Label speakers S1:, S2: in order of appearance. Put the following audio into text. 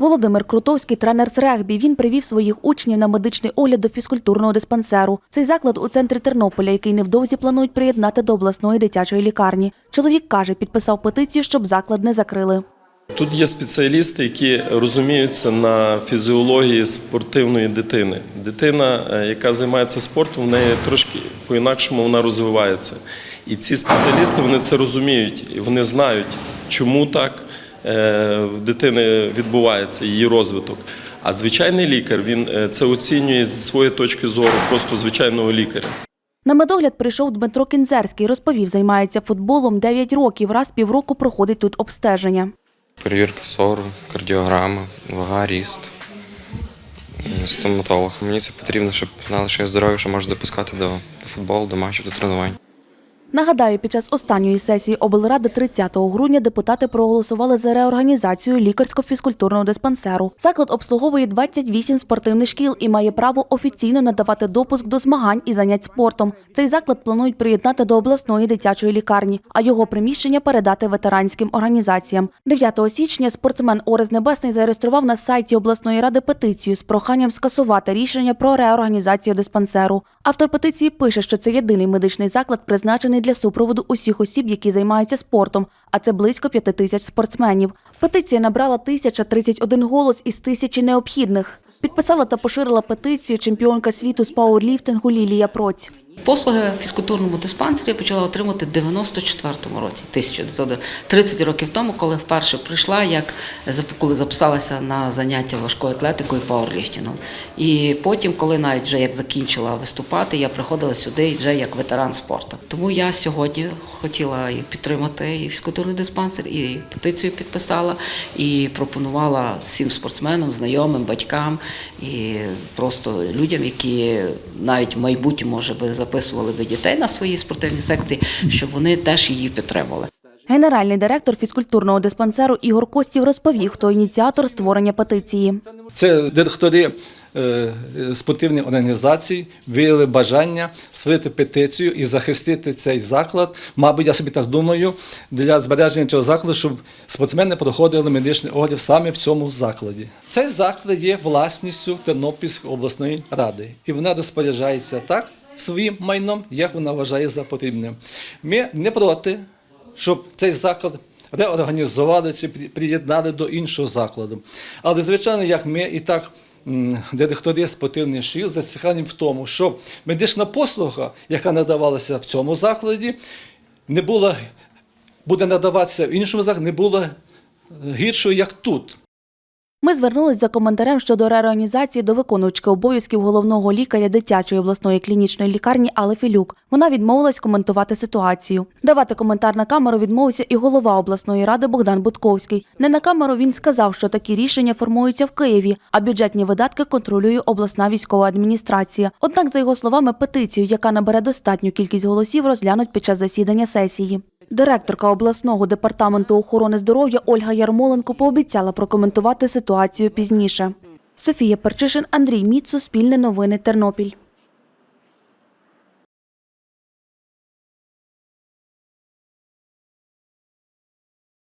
S1: Володимир Крутовський, тренер з регбі. Він привів своїх учнів на медичний огляд до фізкультурного диспансеру. Цей заклад у центрі Тернополя, який невдовзі планують приєднати до обласної дитячої лікарні. Чоловік каже, підписав петицію, щоб заклад не закрили.
S2: Тут є спеціалісти, які розуміються на фізіології спортивної дитини. Дитина, е, яка займається спортом, в неї трошки по-інакшому вона розвивається. І ці спеціалісти вони це розуміють, вони знають, чому так в дитини відбувається її розвиток. А звичайний лікар він е, це оцінює зі своєї точки зору, просто звичайного лікаря.
S1: На медогляд прийшов Дмитро Кінзерський. Розповів, займається футболом 9 років. Раз півроку проходить тут обстеження.
S3: Перевірка сору, кардіограма, вага, ріст, стоматолог. Мені це потрібно, щоб знали, що я здоровий, що можу допускати до, до футболу, до матчів, до тренувань.
S1: Нагадаю, під час останньої сесії облради 30 грудня депутати проголосували за реорганізацію лікарсько-фізкультурного диспансеру. Заклад обслуговує 28 спортивних шкіл і має право офіційно надавати допуск до змагань і занять спортом. Цей заклад планують приєднати до обласної дитячої лікарні, а його приміщення передати ветеранським організаціям. 9 січня спортсмен Орес Небесний зареєстрував на сайті обласної ради петицію з проханням скасувати рішення про реорганізацію диспансеру. Автор петиції пише, що це єдиний медичний заклад, призначений для супроводу усіх осіб, які займаються спортом, а це близько п'яти тисяч спортсменів. Петиція набрала 1031 голос із тисячі необхідних. Підписала та поширила петицію чемпіонка світу з пауерліфтингу Лілія Проць.
S4: Послуги в фізкультурному диспансері почала отримати в 94-му році, 1900, 30 років тому, коли вперше прийшла, як коли записалася на заняття важкою атлетикою і пауерліфтингом. І потім, коли навіть вже як закінчила виступати, я приходила сюди вже як ветеран спорту. Тому я сьогодні хотіла підтримати і фізкультурний диспансер, і петицію підписала, і пропонувала всім спортсменам, знайомим, батькам і просто людям, які навіть в майбутньому може би записували би дітей на свої спортивні секції, щоб вони теж її підтримували.
S1: Генеральний директор фізкультурного диспансеру Ігор Костів розповів, хто ініціатор створення петиції.
S5: Це директори е, спортивних організацій виявили бажання створити петицію і захистити цей заклад. Мабуть, я собі так думаю, для збереження цього закладу, щоб спортсмени проходили медичний огляд саме в цьому закладі. Цей заклад є власністю Тернопільської обласної ради, і вона розпоряджається так своїм майном, як вона вважає за потрібне. Ми не проти, щоб цей заклад реорганізували чи приєднали до іншого закладу. Але, звичайно, як ми і так. Директори спортивних шкіл зацікавлені в тому, щоб медична послуга, яка надавалася в цьому закладі, не була, буде надаватися в іншому закладі, не була гіршою, як тут.
S1: Ми звернулись за коментарем щодо реорганізації до виконувачки обов'язків головного лікаря дитячої обласної клінічної лікарні Алли Філюк. Вона відмовилась коментувати ситуацію. Давати коментар на камеру відмовився і голова обласної ради Богдан Будковський. Не на камеру він сказав, що такі рішення формуються в Києві, а бюджетні видатки контролює обласна військова адміністрація. Однак, за його словами, петицію, яка набере достатню кількість голосів, розглянуть під час засідання сесії. Директорка обласного департаменту охорони здоров'я Ольга Ярмоленко пообіцяла прокоментувати ситуацію пізніше. Софія Перчишин, Андрій Міц, Суспільне новини, Тернопіль.